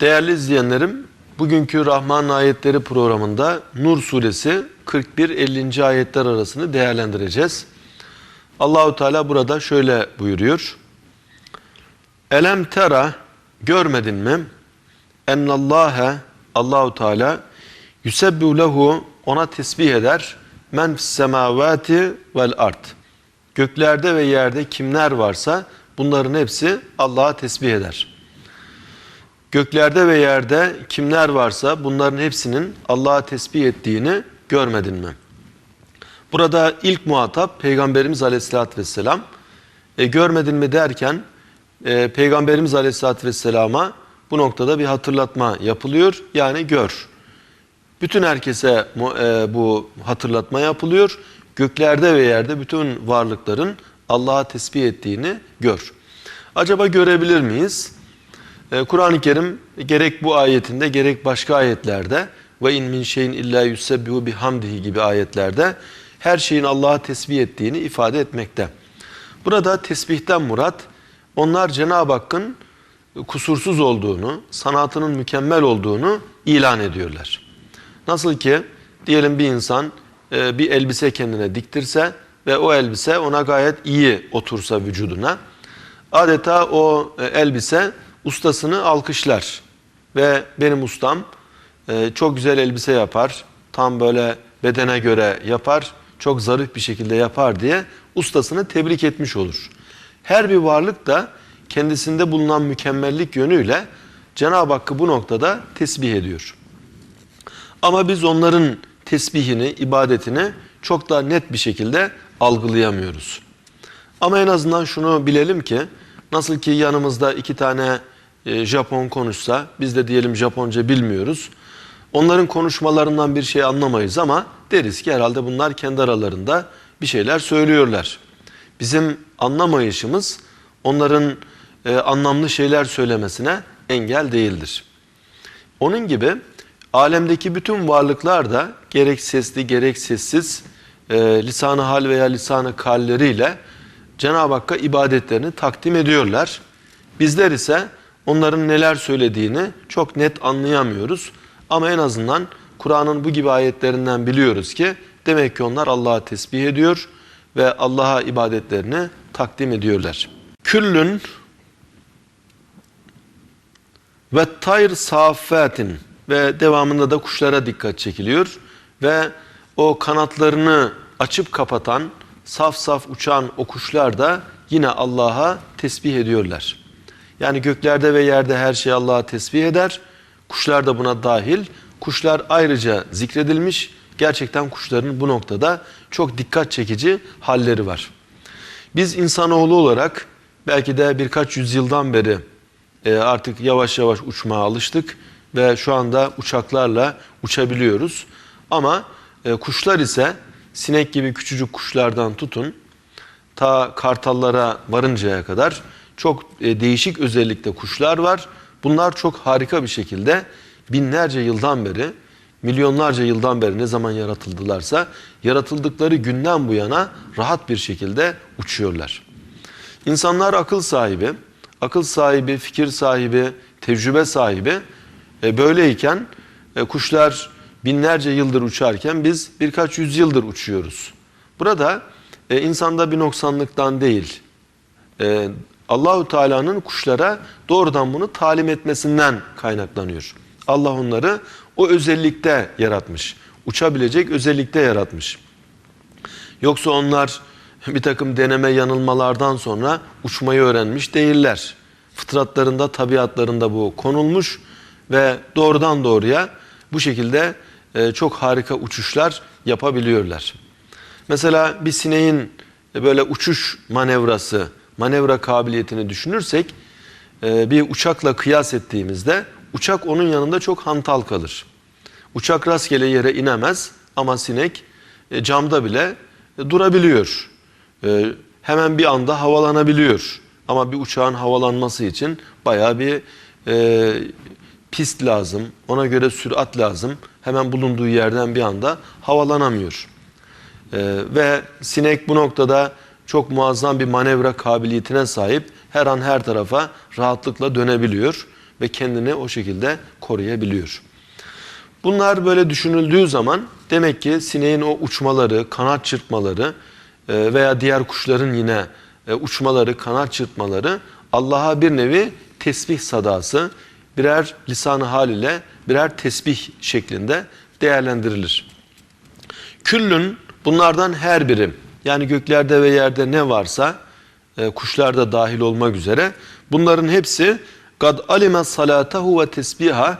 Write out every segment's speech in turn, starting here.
Değerli izleyenlerim, bugünkü Rahman Ayetleri programında Nur suresi 41-50. ayetler arasını değerlendireceğiz. Allahu Teala burada şöyle buyuruyor. Elem tera görmedin mi? Ennallâhe Allahu Teala yusebbu lehu ona tesbih eder. Men semavati vel ard. Göklerde ve yerde kimler varsa bunların hepsi Allah'a tesbih eder. Göklerde ve yerde kimler varsa bunların hepsinin Allah'a tesbih ettiğini görmedin mi? Burada ilk muhatap Peygamberimiz Aleyhisselatü Vesselam. E, görmedin mi derken e, Peygamberimiz Aleyhisselatü Vesselam'a bu noktada bir hatırlatma yapılıyor. Yani gör. Bütün herkese e, bu hatırlatma yapılıyor. Göklerde ve yerde bütün varlıkların Allah'a tesbih ettiğini gör. Acaba görebilir miyiz? Ee, Kur'an-ı Kerim gerek bu ayetinde gerek başka ayetlerde ve in min şeyin illa yusebbihu bihamdihi gibi ayetlerde her şeyin Allah'a tesbih ettiğini ifade etmekte. Burada tesbihten murat onlar Cenab-ı Hakk'ın kusursuz olduğunu, sanatının mükemmel olduğunu ilan ediyorlar. Nasıl ki diyelim bir insan e, bir elbise kendine diktirse ve o elbise ona gayet iyi otursa vücuduna adeta o e, elbise ustasını alkışlar ve benim ustam e, çok güzel elbise yapar tam böyle bedene göre yapar çok zarif bir şekilde yapar diye ustasını tebrik etmiş olur. Her bir varlık da kendisinde bulunan mükemmellik yönüyle Cenab-ı Hakk'ı bu noktada tesbih ediyor. Ama biz onların tesbihini, ibadetini çok daha net bir şekilde algılayamıyoruz. Ama en azından şunu bilelim ki nasıl ki yanımızda iki tane e, Japon konuşsa biz de diyelim Japonca bilmiyoruz. Onların konuşmalarından bir şey anlamayız ama deriz ki herhalde bunlar kendi aralarında bir şeyler söylüyorlar. Bizim anlamayışımız onların e, anlamlı şeyler söylemesine engel değildir. Onun gibi alemdeki bütün varlıklar da gerek sesli gerek sessiz e, lisanı hal veya lisanı kalleriyle Cenab-ı Hakk'a ibadetlerini takdim ediyorlar. Bizler ise onların neler söylediğini çok net anlayamıyoruz. Ama en azından Kur'an'ın bu gibi ayetlerinden biliyoruz ki demek ki onlar Allah'a tesbih ediyor ve Allah'a ibadetlerini takdim ediyorlar. Küllün ve tayr saffatin ve devamında da kuşlara dikkat çekiliyor ve o kanatlarını açıp kapatan saf saf uçan o kuşlar da yine Allah'a tesbih ediyorlar. Yani göklerde ve yerde her şey Allah'a tesbih eder. Kuşlar da buna dahil. Kuşlar ayrıca zikredilmiş. Gerçekten kuşların bu noktada çok dikkat çekici halleri var. Biz insanoğlu olarak belki de birkaç yüzyıldan beri e, artık yavaş yavaş uçmaya alıştık ve şu anda uçaklarla uçabiliyoruz. Ama e, kuşlar ise sinek gibi küçücük kuşlardan tutun ta kartallara varıncaya kadar çok e, değişik özellikte kuşlar var. Bunlar çok harika bir şekilde binlerce yıldan beri, milyonlarca yıldan beri ne zaman yaratıldılarsa yaratıldıkları günden bu yana rahat bir şekilde uçuyorlar. İnsanlar akıl sahibi, akıl sahibi, fikir sahibi, tecrübe sahibi e, böyleyken e, kuşlar binlerce yıldır uçarken biz birkaç yüzyıldır uçuyoruz. Burada e, insanda bir noksanlıktan değil, e, Allahu Teala'nın kuşlara doğrudan bunu talim etmesinden kaynaklanıyor. Allah onları o özellikte yaratmış. Uçabilecek özellikte yaratmış. Yoksa onlar bir takım deneme yanılmalardan sonra uçmayı öğrenmiş değiller. Fıtratlarında, tabiatlarında bu konulmuş ve doğrudan doğruya bu şekilde e, çok harika uçuşlar yapabiliyorlar. Mesela bir sineğin böyle uçuş manevrası, manevra kabiliyetini düşünürsek e, bir uçakla kıyas ettiğimizde uçak onun yanında çok hantal kalır. Uçak rastgele yere inemez ama sinek e, camda bile durabiliyor. Hemen bir anda havalanabiliyor. Ama bir uçağın havalanması için bayağı bir pist lazım, ona göre sürat lazım. Hemen bulunduğu yerden bir anda havalanamıyor. Ee, ve sinek bu noktada çok muazzam bir manevra kabiliyetine sahip. Her an her tarafa rahatlıkla dönebiliyor. ve kendini o şekilde koruyabiliyor. Bunlar böyle düşünüldüğü zaman demek ki sineğin o uçmaları, kanat çırpmaları e, veya diğer kuşların yine e, uçmaları, kanat çırpmaları Allah'a bir nevi tesbih sadası, birer lisanı hal ile birer tesbih şeklinde değerlendirilir. Küllün bunlardan her biri yani göklerde ve yerde ne varsa e, kuşlar da dahil olmak üzere bunların hepsi kad alime salatahu ve tesbiha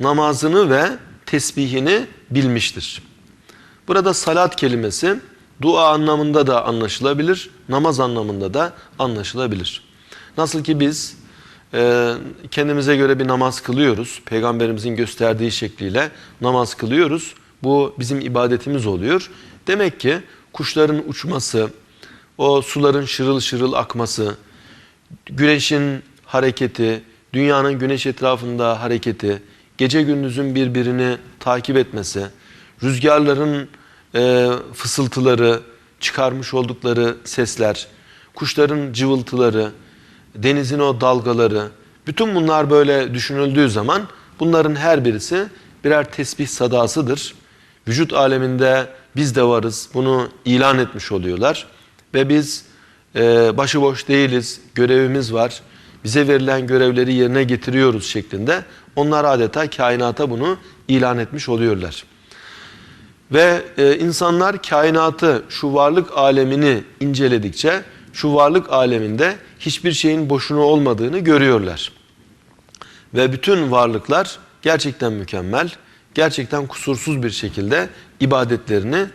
namazını ve tesbihini bilmiştir. Burada salat kelimesi dua anlamında da anlaşılabilir, namaz anlamında da anlaşılabilir. Nasıl ki biz e, kendimize göre bir namaz kılıyoruz, peygamberimizin gösterdiği şekliyle namaz kılıyoruz. Bu bizim ibadetimiz oluyor. Demek ki kuşların uçması, o suların şırıl şırıl akması, güneşin hareketi, dünyanın güneş etrafında hareketi, gece gündüzün birbirini takip etmesi, rüzgarların e, fısıltıları, çıkarmış oldukları sesler, kuşların cıvıltıları, denizin o dalgaları, bütün bunlar böyle düşünüldüğü zaman bunların her birisi birer tesbih sadasıdır. Vücut aleminde biz de varız, bunu ilan etmiş oluyorlar. Ve biz e, başıboş değiliz, görevimiz var, bize verilen görevleri yerine getiriyoruz şeklinde onlar adeta kainata bunu ilan etmiş oluyorlar. Ve e, insanlar kainatı, şu varlık alemini inceledikçe şu varlık aleminde hiçbir şeyin boşuna olmadığını görüyorlar. Ve bütün varlıklar gerçekten mükemmel, gerçekten kusursuz bir şekilde ibadetlerini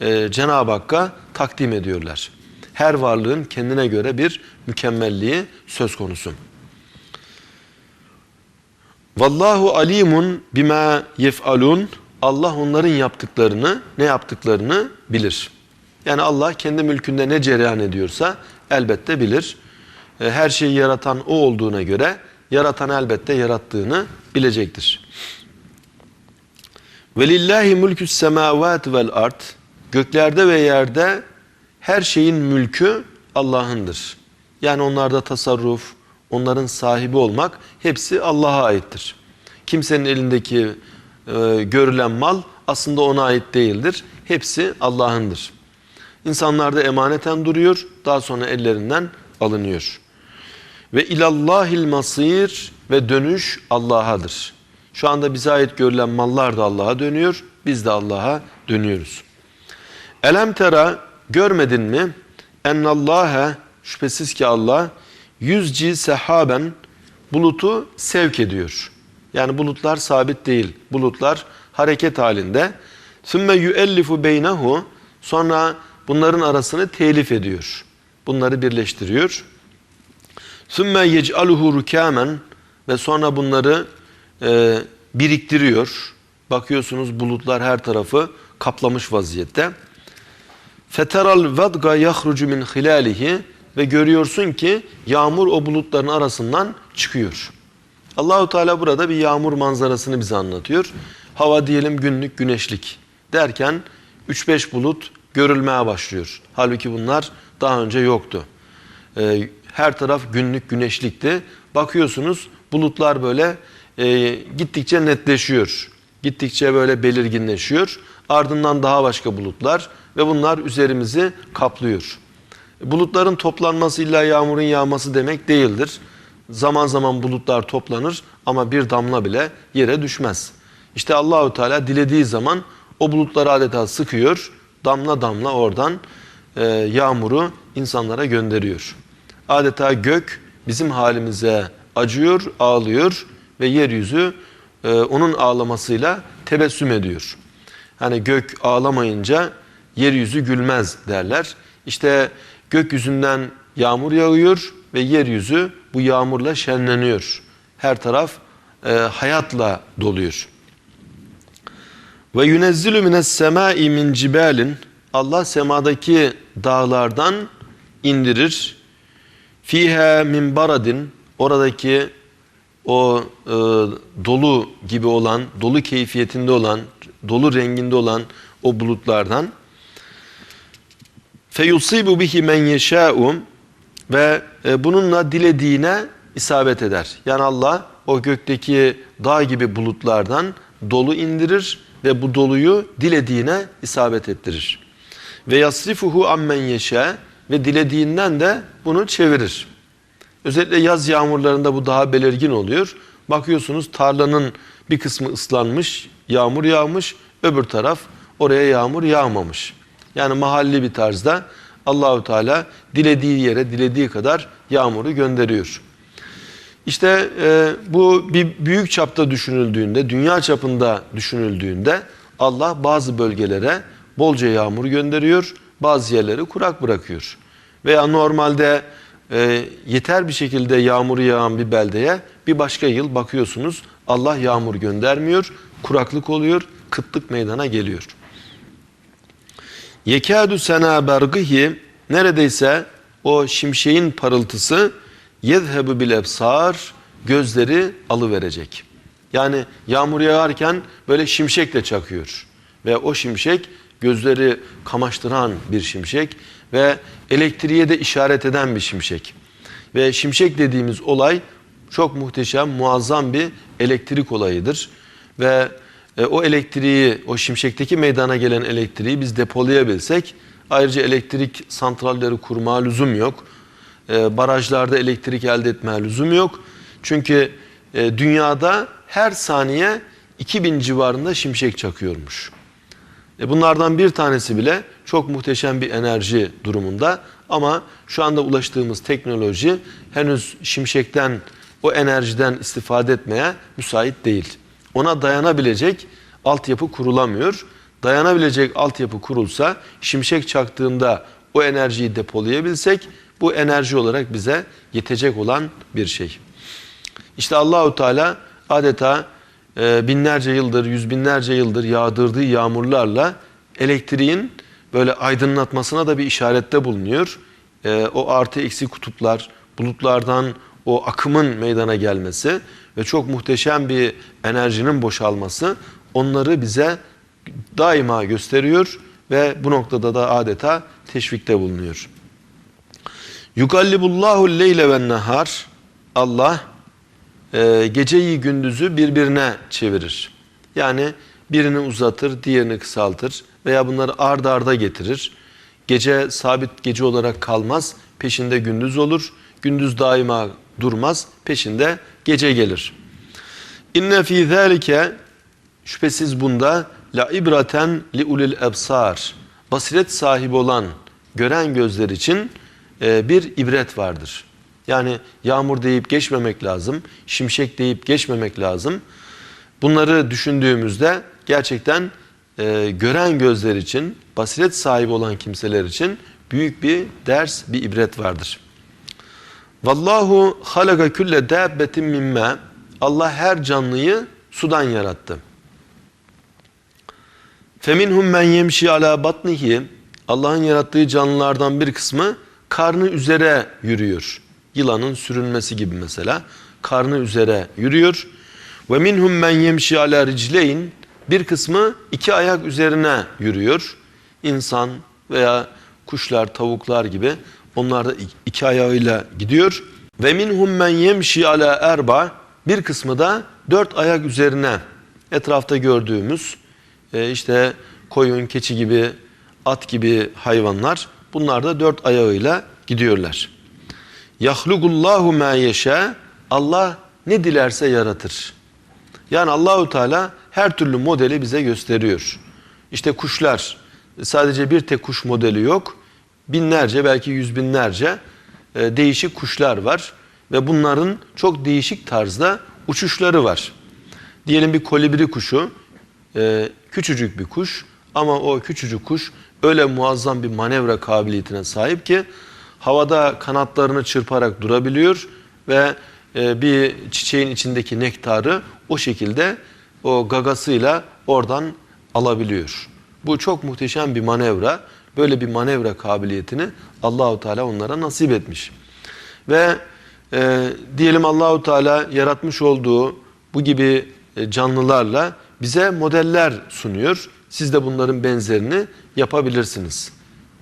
e, Cenab-ı Hakk'a takdim ediyorlar. Her varlığın kendine göre bir mükemmelliği söz konusu. Vallahu alimun bima yef'alun. Allah onların yaptıklarını, ne yaptıklarını bilir. Yani Allah kendi mülkünde ne cereyan ediyorsa elbette bilir. E, her şeyi yaratan o olduğuna göre yaratan elbette yarattığını bilecektir. Velillahi mulkus semavati vel ard. Göklerde ve yerde her şeyin mülkü Allah'ındır. Yani onlarda tasarruf, onların sahibi olmak hepsi Allah'a aittir. Kimsenin elindeki e, görülen mal aslında ona ait değildir. Hepsi Allah'ındır. İnsanlarda emaneten duruyor, daha sonra ellerinden alınıyor. Ve ilallahil masir ve dönüş Allah'adır. Şu anda bize ait görülen mallar da Allah'a dönüyor, biz de Allah'a dönüyoruz. Elem tera görmedin mi? Ennallâhe şüphesiz ki Allah yüzci sehaben bulutu sevk ediyor. Yani bulutlar sabit değil. Bulutlar hareket halinde. Sümme yüellifu beynehu sonra bunların arasını telif ediyor. Bunları birleştiriyor. Sümme yec'aluhu rukamen ve sonra bunları e, biriktiriyor. Bakıyorsunuz bulutlar her tarafı kaplamış vaziyette. Feteral vedga yahrucu min hilalihi ve görüyorsun ki yağmur o bulutların arasından çıkıyor. Allahu Teala burada bir yağmur manzarasını bize anlatıyor. Hava diyelim günlük güneşlik derken 3-5 bulut görülmeye başlıyor. Halbuki bunlar daha önce yoktu. Ee, her taraf günlük güneşlikti. Bakıyorsunuz bulutlar böyle e, gittikçe netleşiyor. Gittikçe böyle belirginleşiyor. Ardından daha başka bulutlar ve bunlar üzerimizi kaplıyor. Bulutların toplanması illa yağmurun yağması demek değildir. Zaman zaman bulutlar toplanır ama bir damla bile yere düşmez. İşte Allahü Teala dilediği zaman o bulutları adeta sıkıyor. Damla damla oradan e, yağmuru insanlara gönderiyor. Adeta gök bizim halimize acıyor, ağlıyor ve yeryüzü e, onun ağlamasıyla tebessüm ediyor. Hani gök ağlamayınca yeryüzü gülmez derler. İşte gökyüzünden yağmur yağıyor ve yeryüzü bu yağmurla şenleniyor. Her taraf e, hayatla doluyor. Ve yunezzilu mines semai min cibalin Allah semadaki dağlardan indirir. Fiha min baradin oradaki o e, dolu gibi olan, dolu keyfiyetinde olan, dolu renginde olan o bulutlardan feyusibu bihi men yeşâ'u ve e, bununla dilediğine isabet eder. Yani Allah o gökteki dağ gibi bulutlardan dolu indirir ve bu doluyu dilediğine isabet ettirir. Ve yasrifuhu ammen yeşe ve dilediğinden de bunu çevirir. Özellikle yaz yağmurlarında bu daha belirgin oluyor. Bakıyorsunuz tarlanın bir kısmı ıslanmış, yağmur yağmış, öbür taraf oraya yağmur yağmamış. Yani mahalli bir tarzda Allahü Teala dilediği yere, dilediği kadar yağmuru gönderiyor. İşte e, bu bir büyük çapta düşünüldüğünde, dünya çapında düşünüldüğünde Allah bazı bölgelere bolca yağmur gönderiyor, bazı yerleri kurak bırakıyor. Veya normalde e, yeter bir şekilde yağmuru yağan bir beldeye bir başka yıl bakıyorsunuz Allah yağmur göndermiyor, kuraklık oluyor, kıtlık meydana geliyor. Yekâdü sena bergihi neredeyse o şimşeğin parıltısı yezhebu bil ebsar gözleri alıverecek. Yani yağmur yağarken böyle şimşek de çakıyor. Ve o şimşek gözleri kamaştıran bir şimşek ve elektriğe de işaret eden bir şimşek. Ve şimşek dediğimiz olay çok muhteşem, muazzam bir elektrik olayıdır. Ve e, o elektriği, o şimşekteki meydana gelen elektriği biz depolayabilsek, ayrıca elektrik santralleri kurma lüzum yok. E, barajlarda elektrik elde etme lüzum yok. Çünkü e, dünyada her saniye 2000 civarında şimşek çakıyormuş. E bunlardan bir tanesi bile çok muhteşem bir enerji durumunda. Ama şu anda ulaştığımız teknoloji henüz şimşekten, o enerjiden istifade etmeye müsait değil. Ona dayanabilecek altyapı kurulamıyor. Dayanabilecek altyapı kurulsa şimşek çaktığında o enerjiyi depolayabilsek bu enerji olarak bize yetecek olan bir şey. İşte Allahu Teala adeta binlerce yıldır, yüz binlerce yıldır yağdırdığı yağmurlarla elektriğin böyle aydınlatmasına da bir işarette bulunuyor. E, o artı eksi kutuplar, bulutlardan o akımın meydana gelmesi ve çok muhteşem bir enerjinin boşalması onları bize daima gösteriyor ve bu noktada da adeta teşvikte bulunuyor. Yukallibullahu leyle ve nehar Allah e, geceyi gündüzü birbirine çevirir. Yani birini uzatır, diğerini kısaltır veya bunları ard arda getirir. Gece sabit gece olarak kalmaz, peşinde gündüz olur. Gündüz daima durmaz, peşinde gece gelir. İnne fî zâlike şüphesiz bunda la ibraten li ulil ebsar basiret sahibi olan gören gözler için e, bir ibret vardır. Yani yağmur deyip geçmemek lazım, şimşek deyip geçmemek lazım. Bunları düşündüğümüzde gerçekten e, gören gözler için, basiret sahibi olan kimseler için büyük bir ders, bir ibret vardır. Vallahu halaka külle dabbetin mimme Allah her canlıyı sudan yarattı. Feminhum men yemşi ala batnihi Allah'ın yarattığı canlılardan bir kısmı karnı üzere yürüyor. Yılanın sürünmesi gibi mesela. Karnı üzere yürüyor. Ve minhum men yemşi ala ricleyn bir kısmı iki ayak üzerine yürüyor. İnsan veya kuşlar, tavuklar gibi onlar da iki ayağıyla gidiyor. Ve minhum men yemşi ala erba bir kısmı da dört ayak üzerine etrafta gördüğümüz e, işte koyun, keçi gibi, at gibi hayvanlar bunlar da dört ayağıyla gidiyorlar. Yahlugullahu ma yeşe Allah ne dilerse yaratır. Yani Allahu Teala her türlü modeli bize gösteriyor. İşte kuşlar sadece bir tek kuş modeli yok. Binlerce belki yüz binlerce e, değişik kuşlar var ve bunların çok değişik tarzda uçuşları var. Diyelim bir kolibri kuşu e, küçücük bir kuş ama o küçücük kuş öyle muazzam bir manevra kabiliyetine sahip ki havada kanatlarını çırparak durabiliyor ve e, bir çiçeğin içindeki nektarı o şekilde o gagasıyla oradan alabiliyor. Bu çok muhteşem bir manevra. Böyle bir manevra kabiliyetini Allahu Teala onlara nasip etmiş. Ve e, diyelim Allahu Teala yaratmış olduğu bu gibi e, canlılarla bize modeller sunuyor. Siz de bunların benzerini yapabilirsiniz.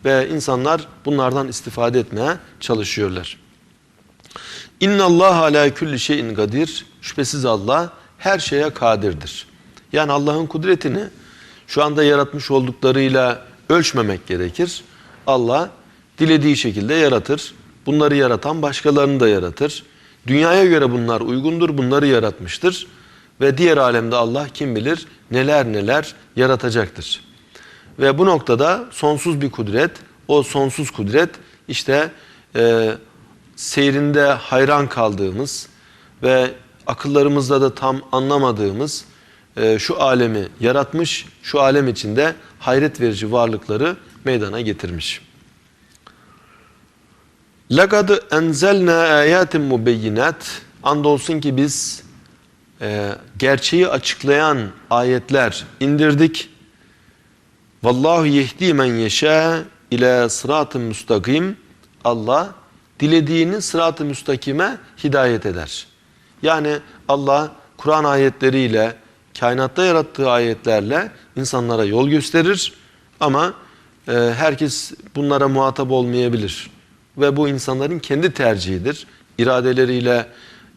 Ve insanlar bunlardan istifade etmeye çalışıyorlar. İnna Allah ala kulli şeyin kadir. Şüphesiz Allah her şeye kadirdir. Yani Allah'ın kudretini şu anda yaratmış olduklarıyla ölçmemek gerekir. Allah dilediği şekilde yaratır. Bunları yaratan başkalarını da yaratır. Dünyaya göre bunlar uygundur, bunları yaratmıştır. Ve diğer alemde Allah kim bilir neler neler yaratacaktır. Ve bu noktada sonsuz bir kudret, o sonsuz kudret işte e, seyrinde hayran kaldığımız ve akıllarımızda da tam anlamadığımız e, şu alemi yaratmış, şu alem içinde hayret verici varlıkları meydana getirmiş. لَقَدْ اَنْزَلْنَا آيَاتٍ مُبَيِّنَاتٍ Andolsun ki biz e, gerçeği açıklayan ayetler indirdik. Vallahu yehdi men yeşâ ila sıratı müstakim. Allah dilediğini sırat-ı müstakime hidayet eder. Yani Allah Kur'an ayetleriyle, kainatta yarattığı ayetlerle insanlara yol gösterir ama e, herkes bunlara muhatap olmayabilir. Ve bu insanların kendi tercihidir. İradeleriyle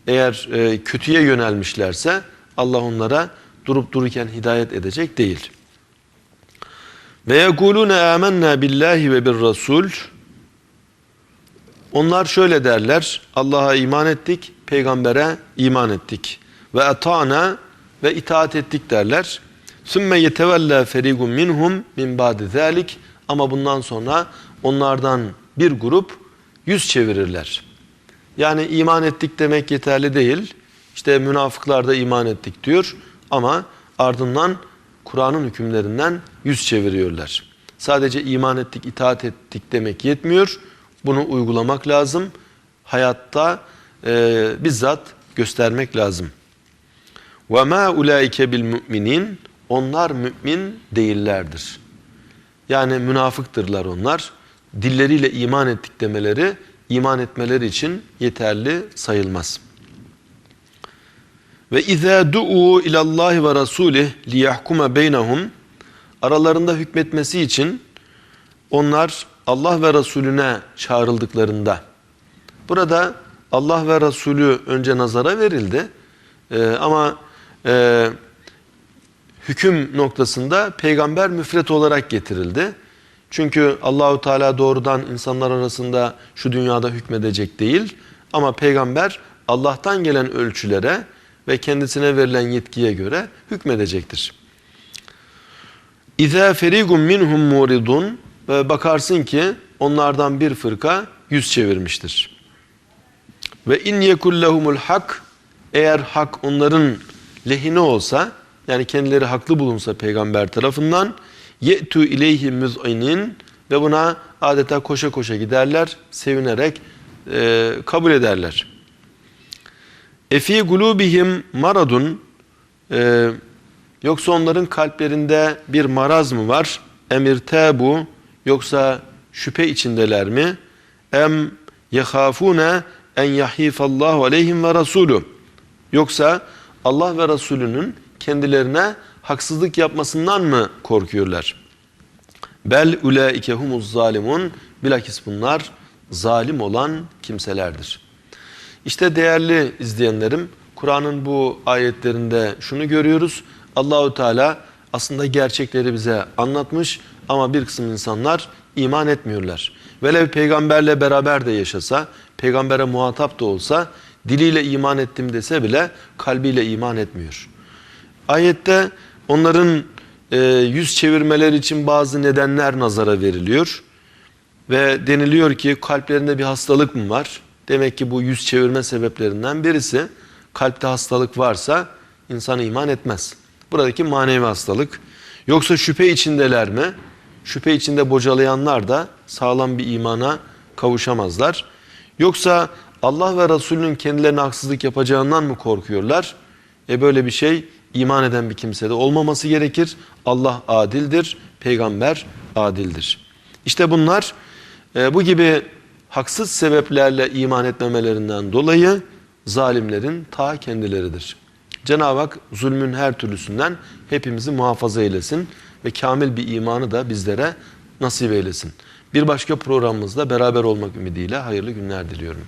eğer e, kötüye yönelmişlerse Allah onlara durup dururken hidayet edecek değil. Ve yekulune amennâ billahi ve bir rasul. Onlar şöyle derler. Allah'a iman ettik, peygambere iman ettik. Ve atana ve itaat ettik derler. Sümme yetevella ferigun minhum min ba'di zalik. Ama bundan sonra onlardan bir grup yüz çevirirler. Yani iman ettik demek yeterli değil. İşte münafıklar da iman ettik diyor ama ardından Kur'an'ın hükümlerinden yüz çeviriyorlar. Sadece iman ettik, itaat ettik demek yetmiyor. Bunu uygulamak lazım. Hayatta e, bizzat göstermek lazım. وَمَا اُولَٰئِكَ بِالْمُؤْمِنِينَ Onlar mümin değillerdir. Yani münafıktırlar onlar. Dilleriyle iman ettik demeleri, iman etmeleri için yeterli sayılmaz. Ve izâ du'u ilallahi ve rasulih liyahkuma beynehum. Aralarında hükmetmesi için onlar Allah ve Resulüne çağrıldıklarında. Burada Allah ve Resulü önce nazara verildi. Ee, ama e, hüküm noktasında peygamber müfret olarak getirildi. Çünkü Allahu Teala doğrudan insanlar arasında şu dünyada hükmedecek değil. Ama peygamber Allah'tan gelen ölçülere ve kendisine verilen yetkiye göre hükmedecektir. İza ferigun minhum muridun ve bakarsın ki onlardan bir fırka yüz çevirmiştir. Ve in yekullahumul hak eğer hak onların lehine olsa yani kendileri haklı bulunsa peygamber tarafından ye'tu ileyhi müz'inin ve buna adeta koşa koşa giderler, sevinerek e, kabul ederler. Efi gulubihim maradun e, yoksa onların kalplerinde bir maraz mı var? Emir tebu yoksa şüphe içindeler mi? Em yehafune en yahifallahu aleyhim ve rasulü yoksa Allah ve Resulünün kendilerine haksızlık yapmasından mı korkuyorlar? Bel ulaike humuz zalimun bilakis bunlar zalim olan kimselerdir. İşte değerli izleyenlerim Kur'an'ın bu ayetlerinde şunu görüyoruz. Allahu Teala aslında gerçekleri bize anlatmış ama bir kısım insanlar iman etmiyorlar. Velev peygamberle beraber de yaşasa, peygambere muhatap da olsa diliyle iman ettim dese bile kalbiyle iman etmiyor. Ayette onların e, yüz çevirmeleri için bazı nedenler nazara veriliyor. Ve deniliyor ki kalplerinde bir hastalık mı var? Demek ki bu yüz çevirme sebeplerinden birisi kalpte hastalık varsa insan iman etmez. Buradaki manevi hastalık. Yoksa şüphe içindeler mi? Şüphe içinde bocalayanlar da sağlam bir imana kavuşamazlar. Yoksa Allah ve Resulünün kendilerine haksızlık yapacağından mı korkuyorlar? E böyle bir şey iman eden bir kimsede olmaması gerekir. Allah adildir, peygamber adildir. İşte bunlar e, bu gibi haksız sebeplerle iman etmemelerinden dolayı zalimlerin ta kendileridir. Cenab-ı Hak zulmün her türlüsünden hepimizi muhafaza eylesin ve kamil bir imanı da bizlere nasip eylesin. Bir başka programımızda beraber olmak ümidiyle hayırlı günler diliyorum.